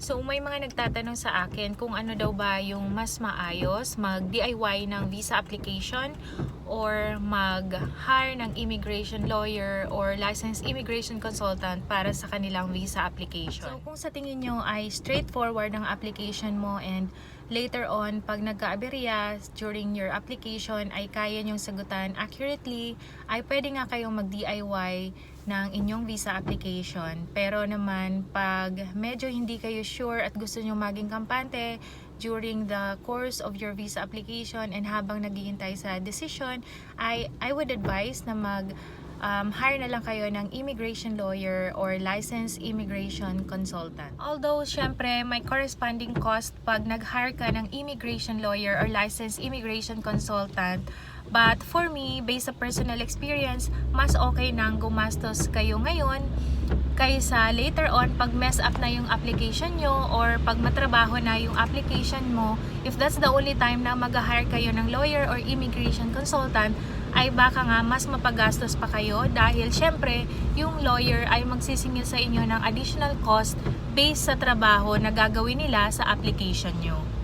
So may mga nagtatanong sa akin kung ano daw ba yung mas maayos, mag-DIY ng visa application or mag-hire ng immigration lawyer or licensed immigration consultant para sa kanilang visa application. So kung sa tingin nyo ay straightforward ang application mo and later on pag nagka-aberya during your application ay kaya nyong sagutan accurately, ay pwede nga kayong mag-DIY ng inyong visa application. Pero naman, pag medyo hindi kayo sure at gusto nyo maging kampante during the course of your visa application and habang naghihintay sa decision, I, I would advise na mag um, hire na lang kayo ng immigration lawyer or licensed immigration consultant. Although, syempre, may corresponding cost pag nag-hire ka ng immigration lawyer or licensed immigration consultant. But for me, based sa personal experience, mas okay nang gumastos kayo ngayon kaysa later on pag mess up na yung application nyo or pag matrabaho na yung application mo, if that's the only time na mag-hire kayo ng lawyer or immigration consultant, ay baka nga mas mapagastos pa kayo dahil syempre yung lawyer ay magsisingil sa inyo ng additional cost based sa trabaho na gagawin nila sa application nyo.